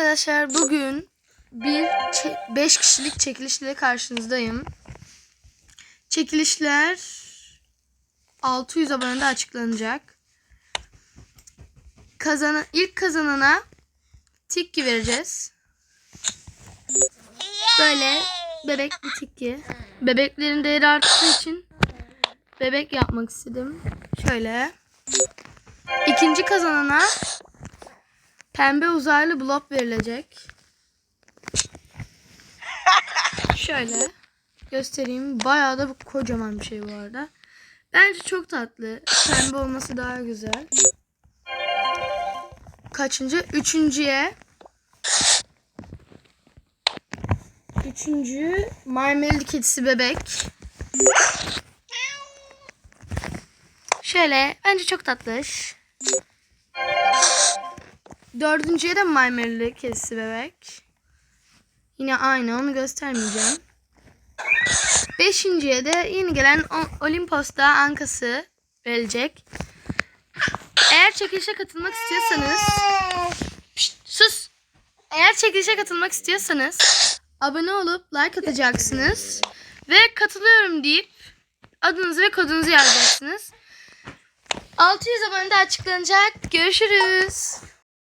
Arkadaşlar bugün bir 5 kişilik çekilişle karşınızdayım. Çekilişler 600 abonede açıklanacak. Kazanan ilk kazanana tikki vereceğiz. Böyle bebek bir tikki. Bebeklerin değeri arttığı için bebek yapmak istedim. Şöyle. İkinci kazanana pembe uzaylı blop verilecek. Şöyle göstereyim. Bayağı da bu kocaman bir şey bu arada. Bence çok tatlı. Pembe olması daha güzel. Kaçıncı? Üçüncüye. Üçüncü Marmelli kedisi bebek. Şöyle bence çok tatlış. Dördüncüye de Marmelli kedisi bebek. Yine aynı onu göstermeyeceğim. Beşinciye de yeni gelen Olimpos'ta ankası verilecek. Eğer çekilişe katılmak istiyorsanız Pişt, sus. Eğer çekilişe katılmak istiyorsanız abone olup like atacaksınız ve katılıyorum deyip adınızı ve kodunuzu yazacaksınız. 600 abonede açıklanacak. Görüşürüz.